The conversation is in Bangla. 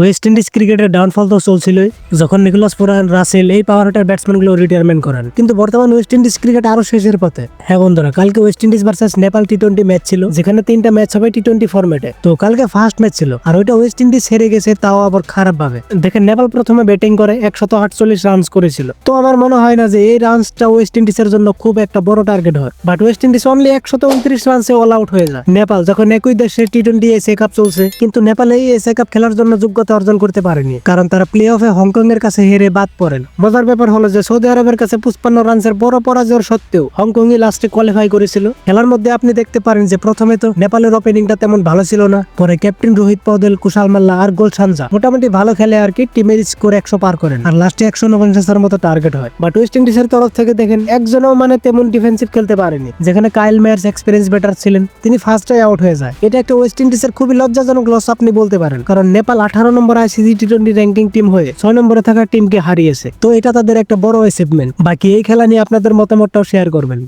ওয়েস্ট ইন্ডিজ ক্রিকেটের ডাউনফল তো চলছিল যখন নিকোলাস পুরান রাসেল এই পাওয়ার হিটার ব্যাটসম্যানগুলো রিটায়ারমেন্ট করেন। কিন্তু বর্তমান ওয়েস্ট ইন্ডিজ ক্রিকেট আরও শেষের পথে। হ্যাঁ বন্ধুরা, কালকে West Indies versus Nepal T twenty match ছিল, যেখানে তিনটা ম্যাচ হবে টি টোয়েন্টি ফর্মেটে তো কালকে ফার্স্ট ম্যাচ ছিল, আর ওইটা ওয়েস্ট ইন্ডিজ হেরে গেছে, তাও আবার খারাপ ভাবে দেখেন নেপাল প্রথমে ব্যাটিং করে, একশত আটচল্লিশ রানস করেছিল। তো আমার মনে হয় না যে এই রানসটা ওয়েস্ট ইন্ডিজের জন্য খুব একটা বড় টার্গেট হয়। বাট ওয়েস্ট ইন্ডিজ অনলি একশত উনত্রিশ রানসে অল আউট হয়ে যায়। নেপাল যখন একই দেশে টি টোয়েন্টি এসে কাপ চলছে, কিন্তু নেপাল এই এসে কাপ খেলার জন্য যোগ্যতা অর্জন করতে পারেনি। কারণ তারা প্লে অফে হংকং এর কাছে হেরে বাদ পড়েন। মজার ব্যাপার হলো যে সৌদি আরবের কাছে পুষ্পান্ন রানসের বড় পরাজয়ের সত্ত্বেও হংকং ই লাস্টে কোয়ালিফাই করেছিল। খেলার মধ্যে আপনি দেখতে পারেন যে প্রথমে তো নেপালের ওপেনিংটা তেমন ভালো ছিল না, পরে ক্যাপ্টেন রোহিত পদেল কুশাল মাল্লা আর গোল সানজা মোটামুটি ভালো খেলে আর কি টিমের স্কোর একশো পার করেন। আর লাস্টে একশো উনপঞ্চাশের মতো টার্গেট হয়। বাট ওয়েস্ট ইন্ডিজের তরফ থেকে দেখেন একজনও মানে তেমন ডিফেন্সিভ খেলতে পারেনি। যেখানে কাইল মেয়ার্স এক্সপিরিয়েন্স ব্যাটার ছিলেন, তিনি ফার্স্টে আউট হয়ে যায়। এটা একটা ওয়েস্ট ইন্ডিজের খুবই লজ্জাজনক লস আপনি বলতে পারেন। কারণ নেপাল আঠারো নম্বর ICC T twenty ranking team হয়ে ছয় নম্বরে থাকা টিমকে হারিয়েছে। তো এটা তাদের একটা বড় অ্যাচিভমেন্ট বাকি এই খেলা নিয়ে আপনাদের মতামতটাও শেয়ার করবেন।